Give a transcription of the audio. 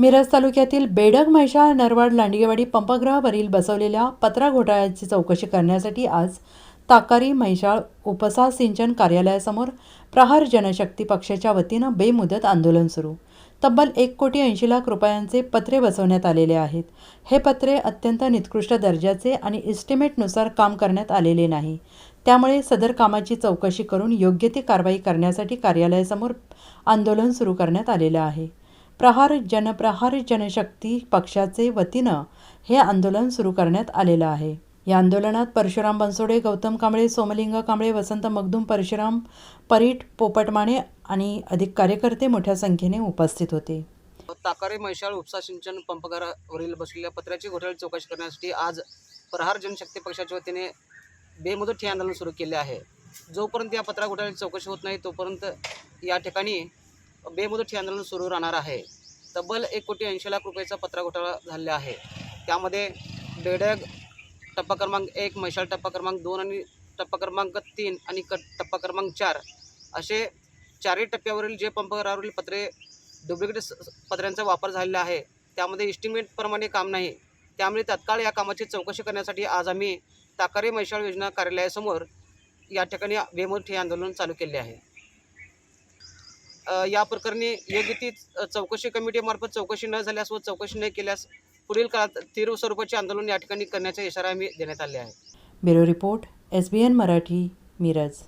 मिरज तालुक्यातील बेडग म्हैशाळ नरवाड लांडगेवाडी पंपगृहावरील बसवलेल्या पत्रा घोटाळ्याची चौकशी करण्यासाठी आज ताकारी म्हैशाळ उपसा सिंचन कार्यालयासमोर प्रहार जनशक्ती पक्षाच्या वतीनं बेमुदत आंदोलन सुरू. तब्बल एक कोटी ऐंशी लाख रुपयांचे पत्रे बसवण्यात आलेले आहेत. हे पत्रे अत्यंत निकृष्ट दर्जाचे आणि इस्टिमेटनुसार काम करण्यात आलेले नाही. त्यामुळे सदर कामाची चौकशी करून योग्य ती कारवाई करण्यासाठी कार्यालयासमोर आंदोलन सुरू करण्यात आलेलं आहे. प्रहार जनप्रहार जनशक्ती पक्षाचे वतीनं हे आंदोलन सुरू करण्यात आलेलं आहे. या आंदोलनात परशुराम बनसोडे गौतम कांबळे सोमलिंग कांबळे वसंत मगदूम परशुराम परीट पोपटमाने आणि अधिक कार्यकर्ते मोठ्या संख्येने उपस्थित होते. ताकारे म्हैशाळ उपसा सिंचन पंपघरावरील बसलेल्या पत्र्याची घोटाळी चौकशी करण्यासाठी आज प्रहार जनशक्ती पक्षाच्या वतीने बेमुदत हे आंदोलन सुरू केले आहे. जोपर्यंत या पत्रा घोटाळ्याची चौकशी होत नाही तोपर्यंत या ठिकाणी बेमुदत हे आंदोलन सुरू राहणार आहे. तब्बल एक कोटी ऐंशी लाख रुपयाचा पत्रा घोटाळा झालेला आहे. त्यामध्ये बेडग टप्पा क्रमांक एक मैशाल टप्पा क्रमांक दोन आणि टप्पा क्रमांक तीन आणि क टप्पा क्रमांक चार असे चारही टप्प्यावरील जे पंपघरावरील पत्रे डुप्लिकेट स- पत्र्यांचा वापर झालेला आहे. त्यामध्ये इस्टिमेटप्रमाणे काम नाही. त्यामुळे तत्काळ या कामाची चौकशी करण्यासाठी आज आम्ही ताकारी मैशाळ योजना कार्यालयासमोर या ठिकाणी बेमुदत हे आंदोलन चालू केले आहे. या प्रकरणी योग्य ती चौकशी कमिटीमार्फत चौकशी न झाल्यास व चौकशी न केल्यास पुढील काळात तीव्र स्वरूपाचे आंदोलन या ठिकाणी करण्याचा इशारा आम्ही देण्यात आले आहे. Bureau report S B N Marathi Miraj.